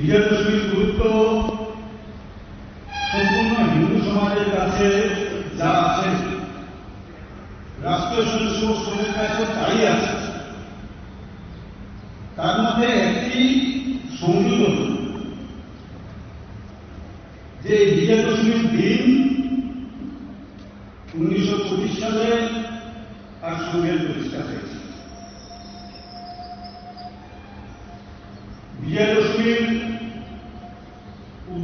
বিজয়াদশমীর গুরুত্ব সম্পূর্ণ হিন্দু সমাজের কাছে যা আছে, রাষ্ট্রীয় কাছে তাই আছে। তার মধ্যে একটি সংযোজন যে দিন উনিশশো পঁচিশ সালে আর সংঘের প্রতিষ্ঠা হয়েছে। বিজয়াদশমীর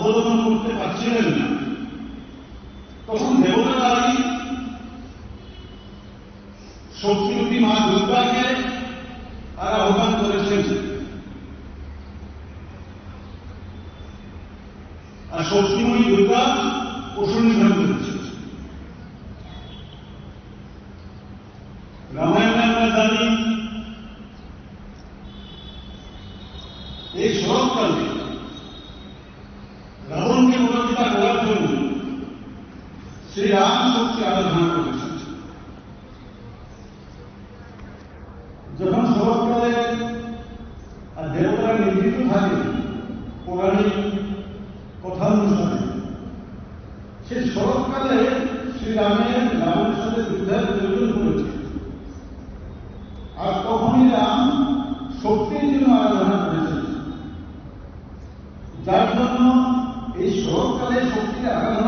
অবলম্বন করতে পারছিলেন না। তখন দেবতারাই শক্তিরূপী মা দুর্গাকে আর আহ্বান করেছেন। আর শক্তিময়ী দুর্গা ওষুধ নিধন করেছেন। রামায়ণে আমরা জানি এই শরৎকালে রাবণকে মোকাবিলা করার জন্য শ্রী রাম শক্তি আরাধনা করেছেন যখন শরৎকালে আর দেবতারা নির্মিত থাকে, পৌরাণিক কথা অনুসারে সেই শরৎকালে শ্রীরামের রাবণের সাথে যুদ্ধের প্রয়োজন করেছে আর তখনই রাম শক্তির জন্য আরাধনা করেছেন যার জন্য এই শরৎকালে শক্তিটা বোধন